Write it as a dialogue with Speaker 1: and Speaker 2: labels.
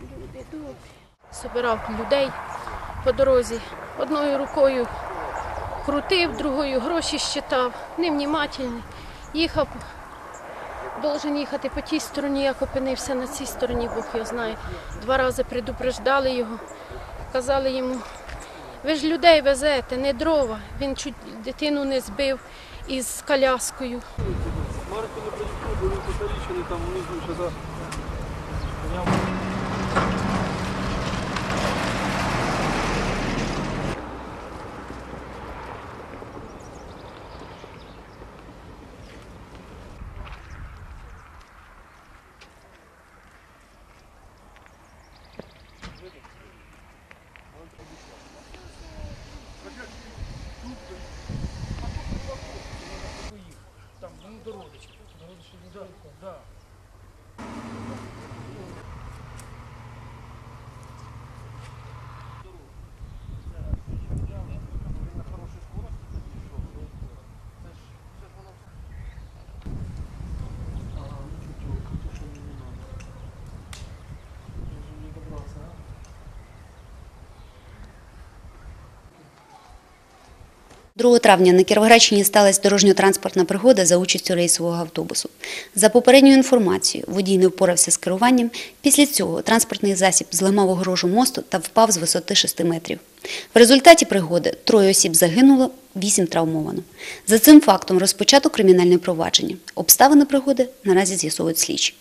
Speaker 1: Люди добрі. Собирав людей по дорозі. Одною рукою крутив, другою гроші щитав, невнімательний. Їхав, должен їхати по тій стороні, як опинився на цій стороні, Бог його знає. Два рази предупреждали його, казали йому, ви ж людей везете, не дрова. Він чуть дитину не збив із коляскою.
Speaker 2: Марку не прийшли, були покалічені там внизу ще за.
Speaker 3: 这是口罩。
Speaker 4: 2 травня на Кіровоградщині сталася дорожньо-транспортна пригода за участю рейсового автобусу. За попередньою інформацією, водій не впорався з керуванням. Після цього транспортний засіб зламав огорожу мосту та впав з висоти 6 метрів. В результаті пригоди троє осіб загинуло, вісім травмовано. За цим фактом розпочато кримінальне провадження. Обставини пригоди наразі з'ясовують слідчі.